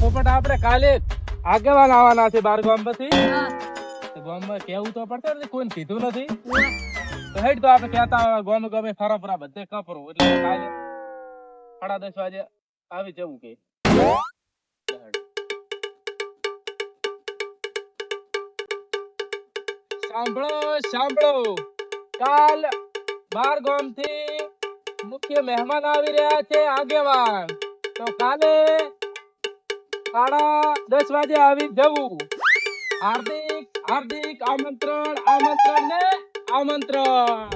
પોપટ આપણે કાલે આગેવાન આવવાના છે બાર ગામ પછી ગામમાં કેવું તો પડશે ને? કોઈને કીધું નથી. તો હેડ તો આપણે કહેતા ગામે ગામે ફરા ફરા બધે કપરો. એટલે કાલે સાડા દસ વાગે આવી જવું કે. સાંભળો સાંભળો. કાલ બાર ગામથી મુખ્ય મહેમાન આવી રહ્યા છે આગેવાન. તો કાલે સાડા દસ વાગે આવી જવું. હાર્દિક હાર્દિક આમંત્રણ આમંત્રણ ને આમંત્રણ.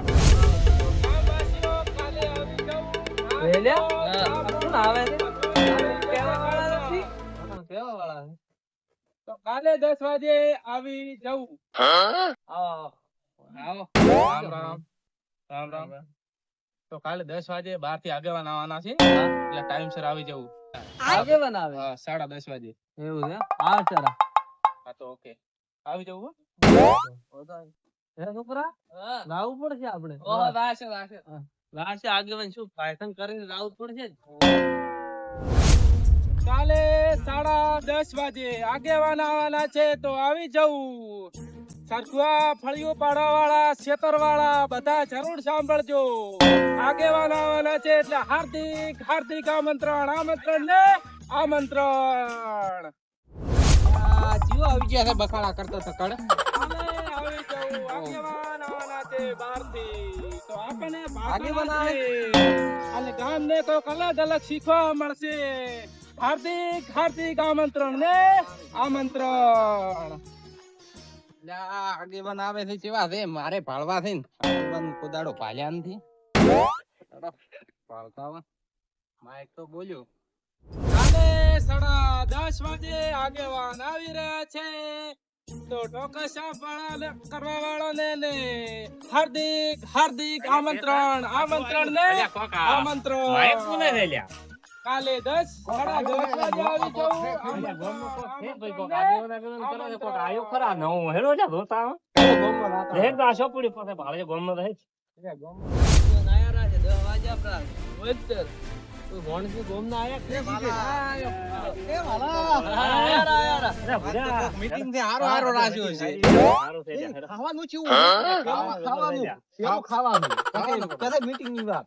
આવી. કેવા વાળા તો કાલે દસ વાગે આવી જવું. આવો, આવો. રામ રામ. રામ રામ. તો કાલે દસ વાગે બારથી આગેવાન આવવાના છે. એટલે ટાઈમસર આવી જવું. આગેવાન બનાવે? હા, સાડા દસ વાગે. એવું છે? હા સારા હા તો ઓકે. આવી જવું હે? છોકરા લાવવું પડશે આપણે? ઓહો, રાશે, રાશે. લાશે. આગેવાન શું? પાયથન કરીને લાવવું પડશે જ. કાલે સાડા દસ વાગે આગેવાન આવવાના છે તો આવી જવું. સરખુઆ ફળિયું પાડવા વાળા ખેતર વાળા બધા જરૂર સાંભળજો. આગેવાન આવવાના છે એટલે હાર્દિક હાર્દિક આમંત્રણ આમંત્રણ ને આમંત્રણ. જીવો આવી ગયા છે બખાડા કરતા તકડ કાલે આવી જવું. આગેવાન આવવાના છે બહારથી. તો આપણને આગેવાન ભાષણ અને ગામને કોઈક અલગ અલગ શીખવા મળશે. હાર્દિક હાર્દિક આમંત્રણ ને આમંત્રણ. આગેવાન આવે છે કેવા છે મારે ભાળવા છે ને. આગેવાન ભાલ્યા નથી. ભાળતા માઇક તો બોલ્યો. કાલે સાડા દસ વાગે આગેવાન આવી રહ્યા છે. તો ટોકસા વાળા કરવા વાળાને ને હાર્દિક હાર્દિક આમંત્રણ આમંત્રણ ને આમંત્રણ. કાલે દસ સાડા દસ વાગે આવી જવું મીટિંગ ખાવાનું ખાવાનું પછી ની વાત?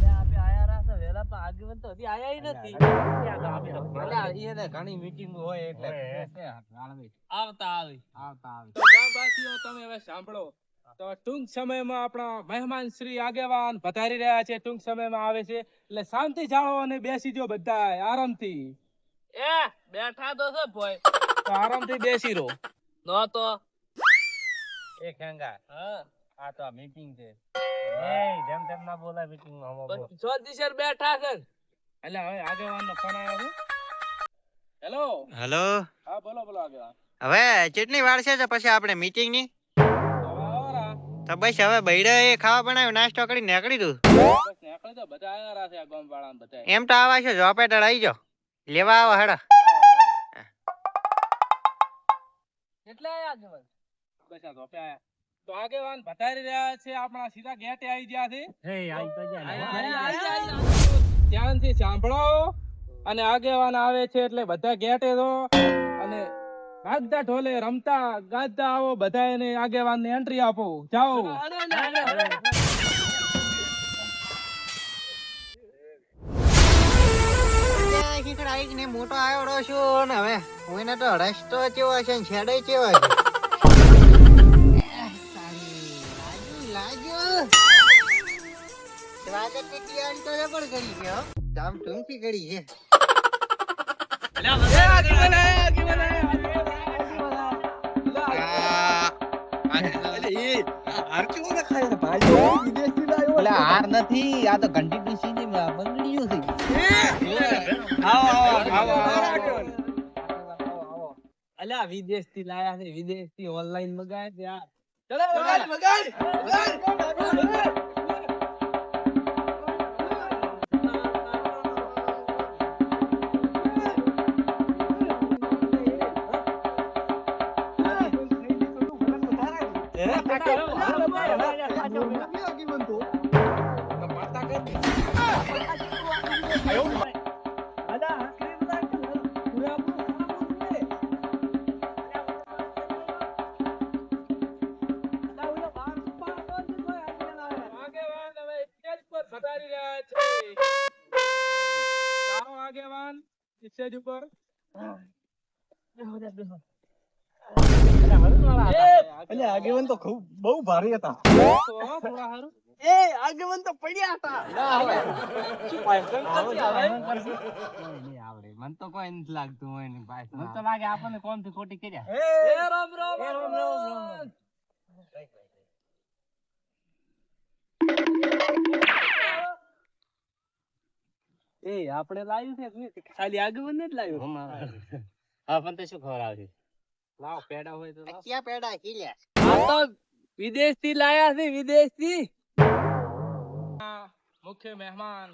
તો આયા નથી. ઘણી મીટિંગ હોય એટલે આવતા આવે. આવતા આવે. ગામવાસીઓ તમે હવે સાંભળો. તો ટૂંક સમયમાં આપણા મહેમાન શ્રી આગેવાન પધારી રહ્યા છે. ટૂંક સમયમાં આવે છે. એટલે શાંતિ જાળવો અને બેસી જો બધા આરામથી. એ બેઠા તો છે ભોય તો આરામથી બેસી રહો. નો તો એ ખેંગા હા. આ તો મીટિંગ છે. એ જેમ તેમ ના બોલા મીટિંગમાં હમો. ચોદીસર બેઠા છે એટલે હવે આગેવાનનો ફોન આવ્યો હેલો હેલો હા બોલો બોલો આગેવાન. હવે ચટણી વાર છે તો પછી આપણે મીટિંગની? તો બસ હવે બૈડે એ ખાવા બનાવ્યો નાસ્તો કરી નીકળી દઉં બસ નીકળી તો બધા આવ્યા છે આ ગામ વાળા બધા એમ તો આવા છે જોપેટળ આવી જાઓ. લેવા આવો હેડો. કેટલા આયા આગેવાન? બસ આ જોપે આયા. તો આગેવાન પધારી રહ્યા છે આપણા સીધા ગેટે આવી ગયા છે. હે. ધ્યાનથી સાંભળો. અને આગેવાન આવે છે એટલે બધા ગેટે તો. અને ભાગતા ઢોલે રમતા ગાતા આવો બધા એને આગેવાન ને એન્ટ્રી આપો જાઓ મોટો આવ્યો છું ને હવે કોઈને તો રસ્તો કેવો છે ને છેડે કેવો છે સ્વાગત તૈયારી તો જબર કરી છે હો. ટૂંકી કરી છે. હાર નથી. આ તો ઘંટી પીસી ની બંગડીઓ છે. અલ્યા વિદેશથી લાયા છે વિદેશથી ઓનલાઈન મગાયા છે આ. ચલો મગાડ મગાડ વગાડ. તો ખૂબ બહુ ભારે હતા. તો થોડા હારું. એ આગેવાન તો પડ્યા હતા. ના આવડે. મને તો કોઈ નથી લાગતું હોય ને ભાઈ. મને તો લાગે આપણને કોણથી ખોટી કર્યા. એ, એ રામ રામ રામ રામ. એ આપણે લાવ્યું છે ખાલી આગેવાન ને જ લાવ્યું? હા પણ તો શું ખબર આવશે લાવ પેડા હોય તો લાવ. ક્યાં પેડા ખીલ્યા? તો વિદેશથી લાયા છે વિદેશથી મુખ્ય મહેમાન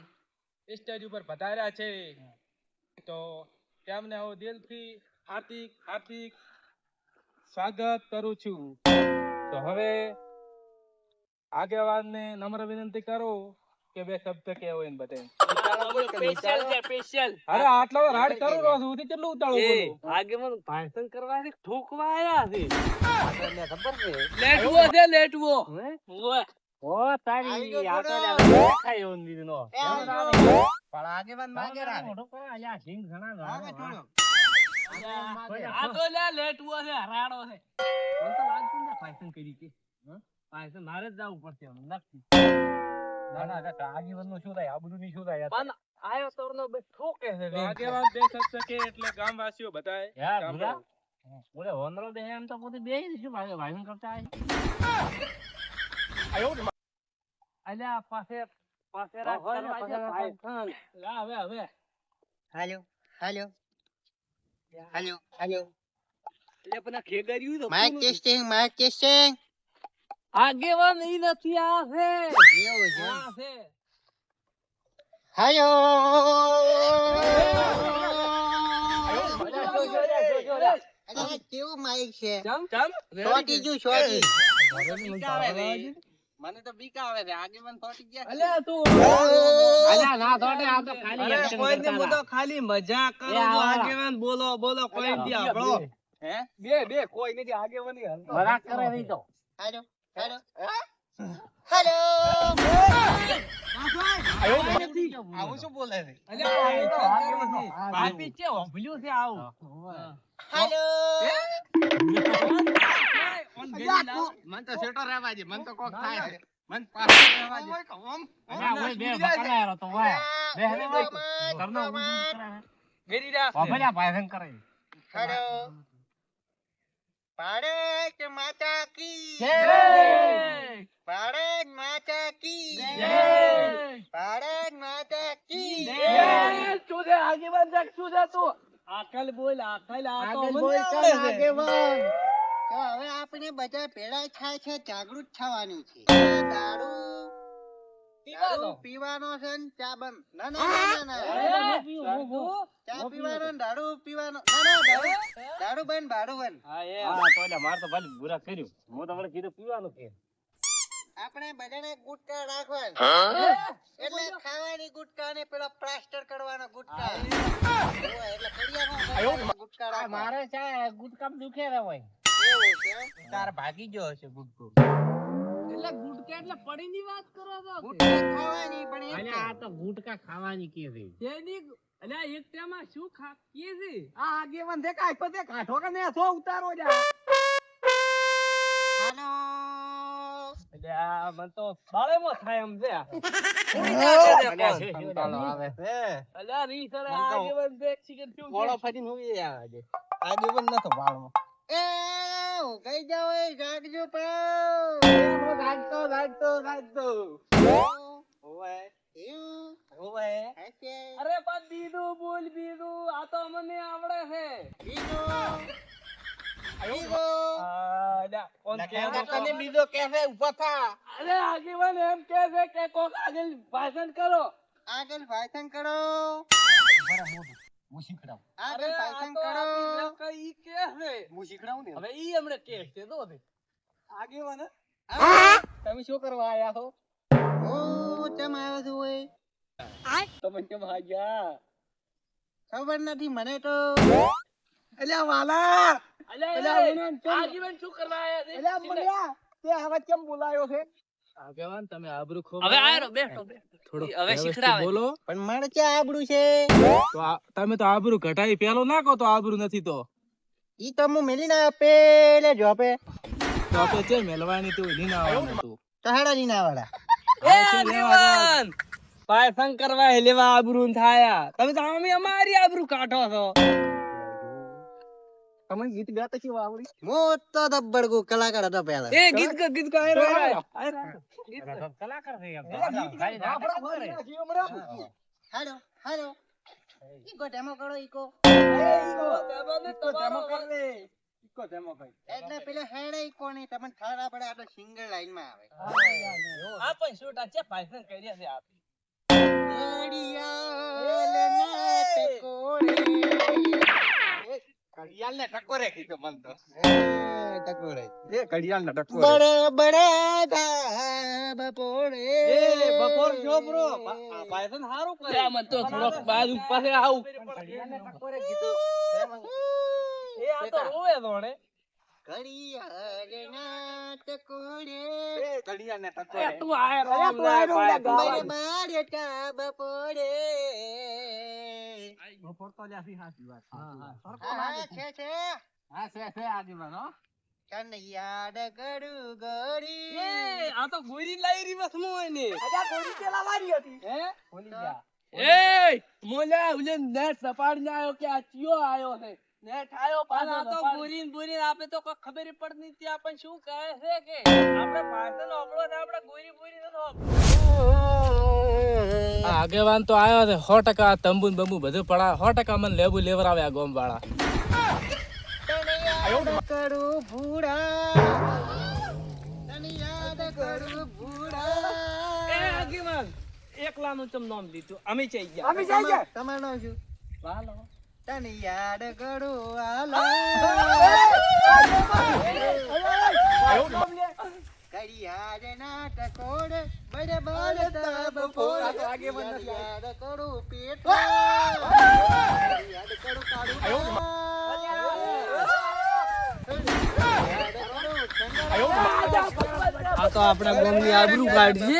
સ્ટેજ ઉપર પધાર્યા છે. તો તેમને હું દિલથી હાર્દિક હાર્દિક સ્વાગત કરું છું. તો હવે આગેવાનને નમ્ર વિનંતી કરો કે બે શબ્દ કહેવો એને બધે સ્પેશિયલ છે, સ્પેશિયલ અરે આટલો રાડ કરું રહ્યો છું ઉથી કેટલું ઉતાળું બોલું? આગેવાન ભાષણ કરવા છે ઠોકવા આયા છે. તને ખબર છે. લેટવો છે લેટવો ઓ તારી આ તો જોડો. લ્યા દેખાય એવું નથી નો. એ આવજો. પણ આગેવાન માંગે રાખે મોઢું કરે, અલ્યા સિંગ ઘણા ઘણા. આ તો લે લેટવો છે રાડો છે. મને તો લાગતું ને ભાષણ કરી કે ભાષણ મારે જ જવું પડશે નક્કી. ના, ના, કાકા, આગેવાનનું શું થાય? આબરૂની શું થાય? પણ આયો તોરનો બે ઠોકે છે આગેવાન બે શબ્દ એટલે ગામવાસીઓ બધાએ યા, સાંભળો. ભૂરા. હોનરો બે એમ તો પોતે બે શું ભાઈ ભાઈબંધ કરતા આય. અલ્યા પાસે પાસે રાખ ને. ભાઈ. લા, હવે એટલે ખેગર્યું તો? ટેસ્ટિંગ ટેસ્ટિંગ આગેવાન ઈ નથી આ છે. એવું છે છે. અરે કેવું માઈક છે? ચમ ચમ. શોર્ટી ગયું શોર્ટી બીક આવે છે. મને તો બીક આવે છે આગેવાન થોડી ગયા. અલ્યા તું. અલ્યા ના થોડે આ તો ખાલી અરે કોઈ ને હું તો ખાલી મજાક કરું છું. આગેવાન બોલો બોલો કોઈ દી આપણો હે? બે બે કોઈ નથી આગેવાની. મજાક કરે નહીં તો હાલ્યો હાલ્યો હાલ્યો આવું શું બોલે છે આ તો આગેવાન છે. આવું હાલ્યો મન તો સેટો રહેવા દે મન તો કોક થાય છે મન પાછો રહેવા દે અલ્યા, ઓય બે બકરાયો તો ઓય. બે હરે ભાઈ. ઘરનો ઊંધું કરે. ગેરી રાખ છે. ઓભલ્યા ભાષણ કરે. હાલ્યો ભારત માતા કી જય! ભારત માતા કી જય! ભારત માતા કી જય! શું છે? આગેવાન જાગ શું છે તું? આકલ બોલ આકલ આ તો આગળ મને બોલ આગેવાન. તો હવે આપણે બધા ભેળા થાય છે જાગૃત થવાનું છે. દારૂ પીવાનો. છે ને ચા બંધ ના ના ના ના. ચા પીવાનો દારૂ પીવાનો ના ના દારૂ દારૂ બંધ હા, એ. હા, તો એટલે મારે તો ભલે બુરા કર્યું. હું તમને કીધું પીવાનું કે. આપણે બધાને ગુટકા રાખવાના. એટલે ખાવાની ગુટકા ને પેલો પ્લાસ્ટર કરવાનો ગુટકા. એટલે ગુટકા મારે છે ગુટકામ દુખે રે હોય? તાર ભાગી ગયો હશે ગુટકો. એટલે ગુટકા એટલે પડીની વાત કરો છો ગુટકા ખાવાની પણ અલ્યા આ તો ગુટકા ખાવાની કે છે? તેની અલ્યા એક ટાઈમમાં શું ખા કે છે? આ આગેવાન દેખાય તો તે કાઠો કે ને સો ઉતારો જા. હેલો. એટલે આ મન તો બાળેમાં થાય એમ છે. આગેવાન નતો બાળવો. એ કઈ જાવ એ જાગજો હું રાખતો રાખતો રાખતો ઓવે ઓવે અરે પણ દીદું બોલ દીદું આ તો મને આવડે છે. બીજું? બીજું? કે છે? ઊભો થા. અરે આગેવાન એમ કે છે કે કોક આગળ ભાષણ કરો. આગળ ભાષણ કરો. હું શીખડાવું. આગળ ભાષણ કરો. આપણી કે છે. હું શીખડાવું ને. હવે ઈ હમણે કે છે તો છે આગેવાન? તમે શું કરવા આયા છો હું ચમ આવ્યો છું ઓય તમે કેમ હાજ્યા? ખબર નથી મને તો અલ્યા વાલા! અલ્યા આગેવાન શું કરવા આયા છે? અલ્યા મળ્યા તે હવે કેમ બોલાયો છે? આગેવાન તમે આબરૂ ખો હવે આયરો બેઠો બેઠો. થોડું હવે શીખડાવે. બોલો. પણ મારે ક્યાં આબરૂ છે? તો તમે તો આબરૂ ઘટાઈ પેલો નાખો તો આબરૂ નથી તો. ઈ તો હું મેલી ના પેલે જોપે તો આપણે છે મેલવાની તું એની ના આવવાનું હતું તો હેડા ની ના વાળા પાયસન કરવા હે લેવા આબરૂ થાયા. તમે તો અમે અમારી આબરૂ કાઢો છો. તમે ગીત ગાતા કેવા આવડી? મોટો દબ્બડ કો કલાકાર હતો પહેલા એ ગીત કો ગીત કો આયરો આયરો. કલાકાર છે હેલો હેલો. ઈ ઈકો ડેમો કરો ઈકો એટલે પેલા હેડે કોની તમને ખબર પડે આપણે સિંગલ લાઈનમાં આવે. આ પણ છોટા છે પાયસન કરી છે આપ. ઘડિયાળ ને ટકોરે કીધું મન તો. ટકોરે. એ ઘડિયાળને ટકોરે. બડે બડે ધાબ બપોર જો બ્રો. પાયસન હારું કરે. મન તો થોડોક બાજુ પાસે આવું. ઘડિયાળ આ ઘડિયાળના ટકોરે. ઘડિયાળને એ ટકોરે. તું આયરો આમ બડે બડે ધાબ પોળે. બપોર તો લ્યા સી હાચી વાત. હા, છે, છે. હા, છે, છે આગેવાન, હો. તને યાદ કરું ગોરી. એ આ તો ને હે એ ઉલે નેટ સપાડ ને આવ્યો કે આ ચિયો આયો છે નેટ ઠાયો પાછો તો બુરીન બુરીન બોરી આપે તો કોઈ ખબર પડ નહીં ત્યાં પણ શું કહે છે કે? આપણે પાછળ ઓગળો ને આપણે ગોરી બુરી નો આગેવાન તો આવ્યો છે સો ટકા તંબુ બંબુ બધું પડા સો ટકા મને લેબુ લેવર આવે આ ગોમ વાળા કરું ભૂડા. યાદ કરું ભૂડા. એ આગેવાન એકલાનું તમ નામ લીધું? અમે ચઈ ગયા. અમે ચઈ તમારું નામ શું? હાલો તને યાદ કરું આલા. ઘડિયાળના ટકોરે, બડે બડે તાબ ફોડે. યાદ કરું પેટલા. યાદ કરું કાળું આ તો આપણા ગામની આબરૂ કાઢશે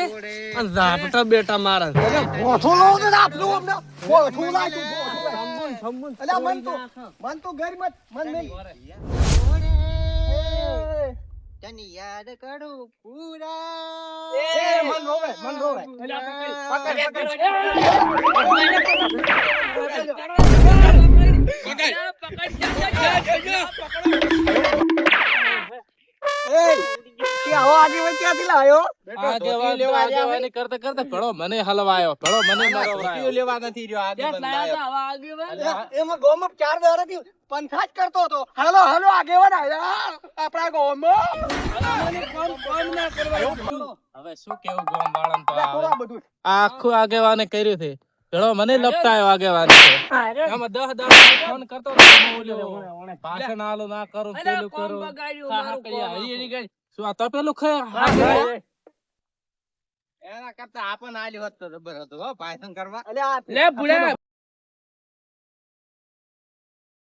અને ઝાપટા બેટા મારા તને યાદ કરું પૂરા એ મન રોવે મન રોવે આગેવાન તો આગેવાની કરતા કરતા ભળો મને હલવાયો ભળો મને મારો લેવા નથી રહ્યો આગેવાન લાયો. એમાં ગોમપ ચાર દાડાથી પંથાજ કરતો હતો. હાલો હાલો આગેવાન આયા. આપણા ગોમમાં હવે શું કેવું ગોમ વાળાને તો આ હવે. આ આખું આગેવાને કર્યું છે. ભેળો મને લપટાયો આગેવાન. આમાં દહ દાડા ફોન કરતો ભાષણ આલો ના કરું પેલું કરું. શું આ તપેલું ખાય હા, એના કરતા આપણ આલ્યો હોત તો જબર હતો હો ભાષણ કરવા. લે ભૂલ્યા